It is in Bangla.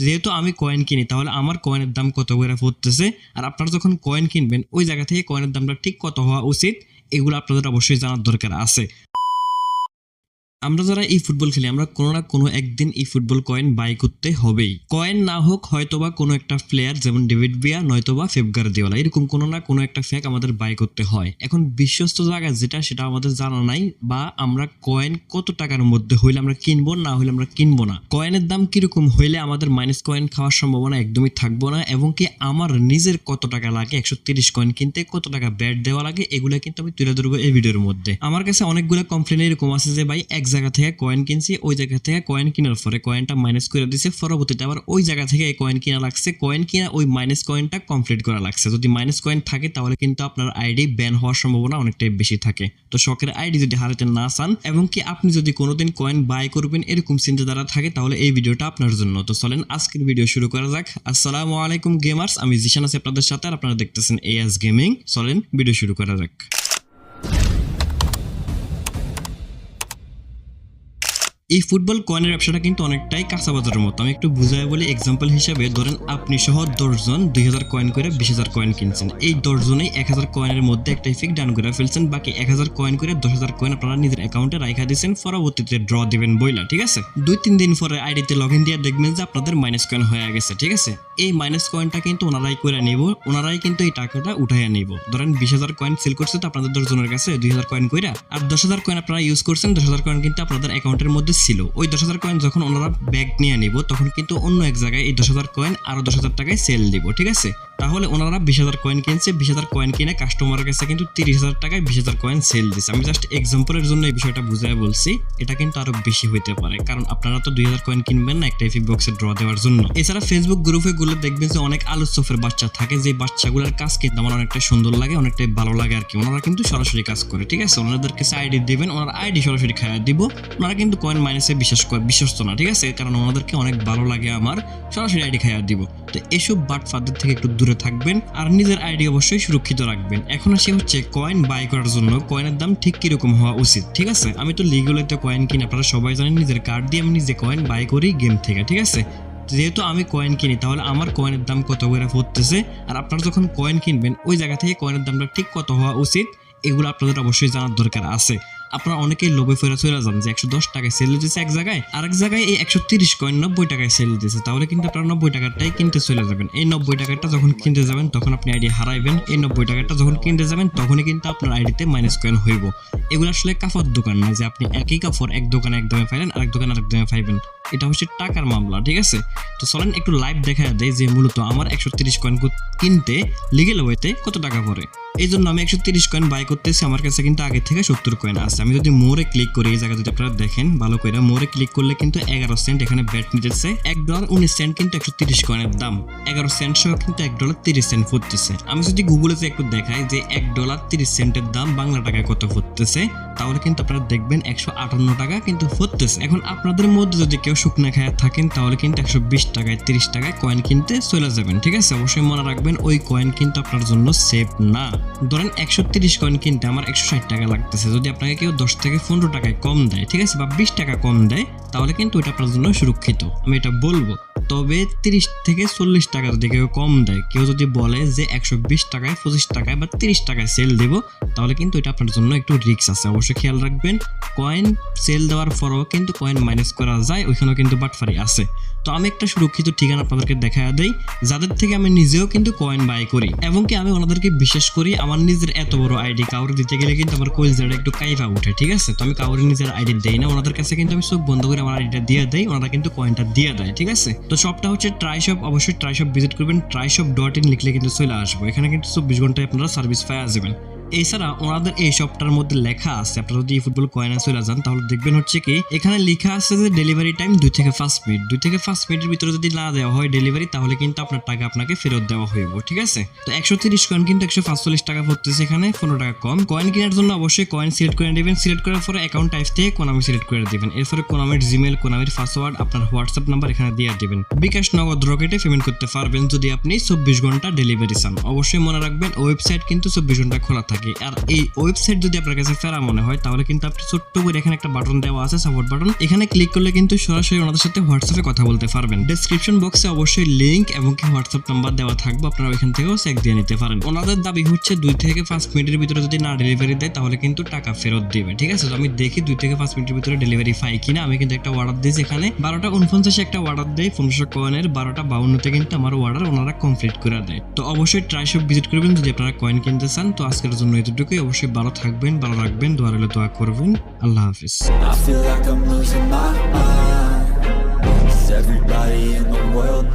যেহেতু আমি কয়েন কিনি, তাহলে আমার কয়েনের দাম কত করে পড়তেছে আর আপনারা যখন কয়েন কিনবেন, ওই জায়গা থেকে কয়েনের দামটা ঠিক কত হওয়া উচিত? এগুলো আপনাদের অবশ্যই জানার দরকার আছে। আমরা যারা এই ফুটবল খেলি, আমরা কোনো না কোনো একদিন এই ফুটবল কয়েন বাই করতে হবেই। কয়েন না হোক, হয়তোবা কোনো একটা প্লেয়ার যেমন ডেভিড বিয়া নয়তোবা ফেবগার দিওয়ালা এরকম কোনো না কোনো একটা ফ্যাক আমাদের বাই করতে হয়। এখন বিশ্বস্ত জায়গা যেটা, সেটা আমাদের জানা নাই, বা আমরা কয়েন কত টাকার মধ্যে হইলে আমরা কিনবো, না হইলে আমরা কিনবো না। কয়েনের দাম কীরকম হইলে আমাদের মাইনাস কয়েন খাওয়ার সম্ভাবনা একদমই থাকব না, এবং কি আমার নিজের কত টাকা লাগে, একশো তিরিশ কয়েন কিনতে কত টাকা ব্যাট দেওয়া লাগে, এগুলো কিন্তু আমি তুলে ধরবো এই ভিডিওর মধ্যে। আমার কাছে অনেকগুলো কমপ্লেন এরকম আছে যে, ভাই, এক জায়গা থেকে কয়েন কিনছি, ওই জায়গা থেকে কয়েন কেনার পরে কয়েনটা মাইনাস করে দিছে। পরবর্তীতে আবার ওই জায়গা থেকে এই কয়েন কিনা লাগছে। কয়েন কিনা ওই মাইনাস কয়েনটা কমপ্লিট করা লাগছে। যদি মাইনাস কয়েন থাকে, তাহলে কিন্তু আপনার আইডি ব্যান হওয়ার সম্ভাবনা অনেকটাই বেশি থাকে। তো শখের আইডি যদি হারাতে না চান, এবং কি আপনি যদি কোনোদিন কয়েন বাই করবেন এরকম চিন্তাধারা থাকে, তাহলে এই ভিডিওটা আপনার জন্য। তো চলেন, আজকের ভিডিও শুরু করা যাক। আসসালামু আলাইকুম গেমার্স আমি জিশান আছি আপনাদের সাথে, আর আপনারা দেখতেছেন এএস গেমিং চলেন ভিডিও শুরু করা যাক। এই ফুটবল কয়েনের ব্যবসাটা কিন্তু অনেকটাই কাঁচা বাজারের মতো। আমি একটু বুঝাই বলি এক্সাম্পল হিসেবে ধরেন আপনি সহ দশজন দুই হাজার কয়েন করে বিশ হাজার কয়েন কিনছেন। এই দশজনেই এক হাজার কয়েনের মধ্যে একটা ইফেক্ট ডান করে ফেলছেন, বাকি এক হাজার কয়েন করে দশ হাজার কয়েন আপনারা নিজের অ্যাকাউন্টে রাখা দিয়েছেন পরবর্তীতে ড্র দিবেন বইলা, ঠিক আছে? দুই তিন দিন পরে আইডিতে লগ ইন দিয়ে দেখবেন যে আপনাদের মাইনাস কয়েন হয়ে গেছে, ঠিক আছে? এই মাইনাস কয়েনটা কিন্তু ওনারাই করে নিব, ওনারাই কিন্তু এই টাকাটা উঠাইয়া নিব। ধরেন বিশ হাজার কয়েন সেল করছে তো আপনাদের দশজনের কাছে দুই হাজার কয়েন কইরা, আর দশ হাজার কয়েন আপনারা ইউজ করছেন, দশ হাজার কয়েন কিন্তু আপনাদের অ্যাকাউন্টের মধ্যে ছিল। ওই দশ হাজার কয়েন যখন ওনারা ব্যাগ নিয়ে নিব, তখন কিন্তু অন্য এক জায়গায় এই দশ হাজার কয়েন আরও দশ হাজার টাকায় সেল দিব, ঠিক আছে? তাহলে ওনারা বিশ হাজার কয়েন কিনছে, বিশ হাজার কয়েন কিনে কাস্টমারের কাছে কিন্তু তিরিশ হাজার টাকায় বিশ হাজার কয়েন সেল দিচ্ছে আমি জাস্ট এক্সাম্পলের জন্য এই বিষয়টা বুঝাই বলছি, এটা কিন্তু আরও বেশি হইতে পারে, কারণ আপনারা তো দুই হাজার কয়েন কিনবেন না একটা বক্সে ড্র দেওয়ার জন্য। এছাড়া ফেসবুক গ্রুপে গুলো দেখবেন যে অনেক আলু চোফের বাচ্চা থাকে, যে বাচ্চাগুলোর কাজ কিন্তু আমার অনেকটা সুন্দর লাগে, অনেকটাই ভালো লাগে আর কি। ওনারা কিন্তু সরাসরি কাজ করে, ঠিক আছে? ওনাদের কাছে আইডি দিবেন, ওনারা আইডি সরাসরি খাইয়া দিব, ওনারা কিন্তু কয়েন মাইনাসে বিশ্বাস করে, বিশ্বস্ত না, ঠিক আছে? কারণ ওনাদেরকে অনেক ভালো লাগে আমার, সরাসরি আইডি খাইয়া দিব। তো এসব বাট ফাদের থেকে একটু দূরে থাকবেন আর নিজের আইডি অবশ্যই সুরক্ষিত রাখবেন। এখন আসি হচ্ছে কয়েন বাই করার জন্য। কয়েনের দাম ঠিক কীরকম হওয়া উচিত? ঠিক আছে? আমি তো লিগুলো একটা কয়েন কিনে, আপনারা সবাই জানেন নিজের কার্ড দিয়ে আমি নিজে কয়েন বাই করি গেম থেকে, ঠিক আছে? যেহেতু আমি কয়েন কিনি, তাহলে আমার কয়েনের দাম কত করে পড়তেছে আর আপনারা যখন কয়েন কিনবেন, ওই জায়গা থেকে কয়েনের দামটা ঠিক কত হওয়া উচিত? এগুলো আপনাদের অবশ্যই জানার দরকার আছে। আপনারা অনেকেই লোভে ফেরা চলে যান যে একশো দশ টাকায় সেল দিতেছে এক জায়গায়, আরেক জায়গায় এই একশো তিরিশ কয়েন নব্বই টাকায় সেল দিতেছে। তাহলে কিন্তু আপনারা নব্বই টাকাটাই কিনতে চলে যাবেন। এই নব্বই টাকাটা যখন কিনতে যাবেন, তখন আপনি আইডি হারাইবেন। এই নব্বই টাকাটা যখন কিনতে যাবেন, তখনই কিন্তু আপনার আইডিতে মাইনাস কয়েন হইব। এগুলো আসলে কাপড় দোকান না যে আপনি একই কাপড় এক দোকানে এক দামে পাইলেন, আরেক দোকানে আরেক দামে পাইবেন। এটা হচ্ছে টাকার মামলা, ঠিক আছে? তো চলেন একটু লাইভ দেখা দেয় যে মূলত আমার একশো তিরিশ কয়েন কিনতে লিগেল ওয়েতে কত টাকা পড়ে। এই জন্য আমি একশো তিরিশ কয়েন বাই করতেছি, আমার কাছে কিন্তু আগে থেকে সত্তর কয়েন আছে। আমি যদি মোরে ক্লিক করি, এই জায়গা যদি আপনারা দেখেন, ভালো করে মোরে ক্লিক করলে কিন্তু এগারো সেন্ট এখানে ব্যাট নিতেছে এক ডলার উনিশ সেন্ট কিন্তু একশো তিরিশ কয়েনের দাম। এগারো সেন্ট সহ কিন্তু এক ডলার তিরিশ সেন্ট ফুটতেছে। আমি যদি গুগলেতে একটু দেখাই যে এক ডলার তিরিশ সেন্টের দাম বাংলা টাকায় কত ফুটতেছে তাহলে কিন্তু আপনারা দেখবেন একশো আটান্ন টাকা কিন্তু ফুটতেছে। এখন আপনাদের মধ্যে যদি কেউ শুকনা খায় থাকেন, তাহলে কিন্তু একশো বিশ টাকায়, তিরিশ টাকায় কয়েন কিনতে চলে যাবেন, ঠিক আছে? অবশ্যই মনে রাখবেন, ওই কয়েন কিন্তু আপনার জন্য সেফ না। ধরেন একশো তিরিশ কয়েন কিনতে আমার একশো ষাট টাকা লাগতেছে। যদি আপনাকে কেউ দশ থেকে পনেরো টাকায় কম দেয়, ঠিক আছে? বা বিশ টাকা কম দেয়, তাহলে কিন্তু ওইটা আপনার জন্য সুরক্ষিত। আমি এটা বলব। তবে তিরিশ থেকে চল্লিশ টাকা যদি কেউ কম দেয়। কেউ যদি বলে যে একশো বিশ টাকায়, পঁচিশ টাকায় বা তিরিশ টাকায় সেল দেব, তাহলে কিন্তু এটা আপনার জন্য একটু রিস্ক আছে। অবশ্যই খেয়াল রাখবেন কয়েন সেল দেওয়ার পরও কিন্তু কয়েন মাইনাস করা যায়, ওইখানেও কিন্তু বাটফারি আছে। তো আমি একটা সুরক্ষিত ঠিকানা আপনাদেরকে দেখা দেই, যাদের থেকে আমি নিজেও কিন্তু কয়েন বাই করি, এবং কি আমি ওনাদেরকে বিশ্বাস করি, আমার নিজের এত বড় আইডি কাউরে দিতে গেলে কিন্তু আমার কলজাটা একটু কাইফা উঠে, ঠিক আছে? তো আমি কাউরে নিজের আইডি দেই না, ওনাদের কাছে কিন্তু আমি চোখ বন্ধ করে আমার আইডিটা দিয়ে দেই, ওনারা কিন্তু কয়েনটা দিয়ে দেয়, ঠিক আছে? তো শপটা হচ্ছে ট্রাই শপ অবশ্যই ট্রাই শপ ভিজিট করবেন। ট্রাই শপ ডট ইন লিখলে কিন্তু চলে আসব। এখানে কিন্তু চব্বিশ ঘন্টায় আপনারা সার্ভিস পাওয়া যাবেন। এছাড়া ওনাদের এই শপটার মধ্যে লেখা আছে, আপনারা যদি ফুটবল কয়েনে চলে যান, তাহলে দেখবেন হচ্ছে কি, এখানে লেখা আছে যে ডেলিভারি টাইম দুই থেকে পাঁচ মিনিট দুই থেকে পাঁচ মিনিটের ভিতরে যদি না দেওয়া হয় ডেলিভারি তাহলে কিন্তু আপনার টাকা আপনাকে ফেরত দেওয়া হইব, ঠিক আছে? তো একশো তিরিশ কয়েন কিন্তু একশো পাঁচচল্লিশ টাকা পড়তেছে এখানে, পনেরো টাকা কম। কয়েন কেনার জন্য অবশ্যই কয়েন সিলেক্ট করে নেবেন। সিলেক্ট করার পরে অ্যাকাউন্ট টাইপ থেকে কোনামি সিলেক্ট করে দেবেন। এরপরে কোনামির জিমেল কোনামির পাসওয়ার্ড আপনার হোয়াটসঅ্যাপ নাম্বার এখানে দিয়ে দেবেন। বিকাশ নগদ রকেটে পেমেন্ট করতে পারবেন যদি আপনি চব্বিশ ঘণ্টা ডেলিভারি চান। অবশ্যই মনে রাখবেন ওয়েবসাইট কিন্তু চব্বিশ ঘণ্টা খোলা থাকে। থাকে। আর এই ওয়েবসাইট যদি আপনার কাছে ফেরা মনে হয়, তাহলে কিন্তু আপনি ছোট্ট করে এখানে একটা বাটন দেওয়া আছে সাপোর্ট বাটন এখানে ক্লিক করলে কিন্তু সরাসরি ওনাদের সাথে হোয়াটসঅ্যাপে কথা বলতে পারবেন। ডেসক্রিপশন বক্সে অবশ্যই লিংক এবং কি হোয়াটসঅ্যাপ নাম্বার দেওয়া থাকবে, আপনারা ওইখান থেকেও চেক দিয়ে নিতে পারেন। ওনাদের দাবি হচ্ছে দুই থেকে পাঁচ মিনিটের ভিতরে যদি না ডেলিভারি দেয়, তাহলে কিন্তু টাকা ফেরত দিবে, ঠিক আছে? তো আমি দেখি দুই থেকে পাঁচ মিনিটের ভিতরে ডেলিভারি পাই কিনা। আমি কিন্তু একটা অর্ডার দিয়েছি এখানে। বারোটা উনপঞ্চাশে একটা অর্ডার দেয় পনেরোশো কয়েনের বারোটা বাউন্নতে কিন্তু আমার অর্ডার ওনারা কমপ্লিট করে দেয়। তো অবশ্যই ট্রাই শপ ভিজিট করবেন যদি আপনারা কয়েন কিনতে চান। তো আজকের জন্য জন্য এতটুকুই। অবশ্যই ভালো থাকবেন, ভালো রাখবেন দোয়ারে দোয়া করবেন। আল্লাহ হাফিজ। Everybody in the world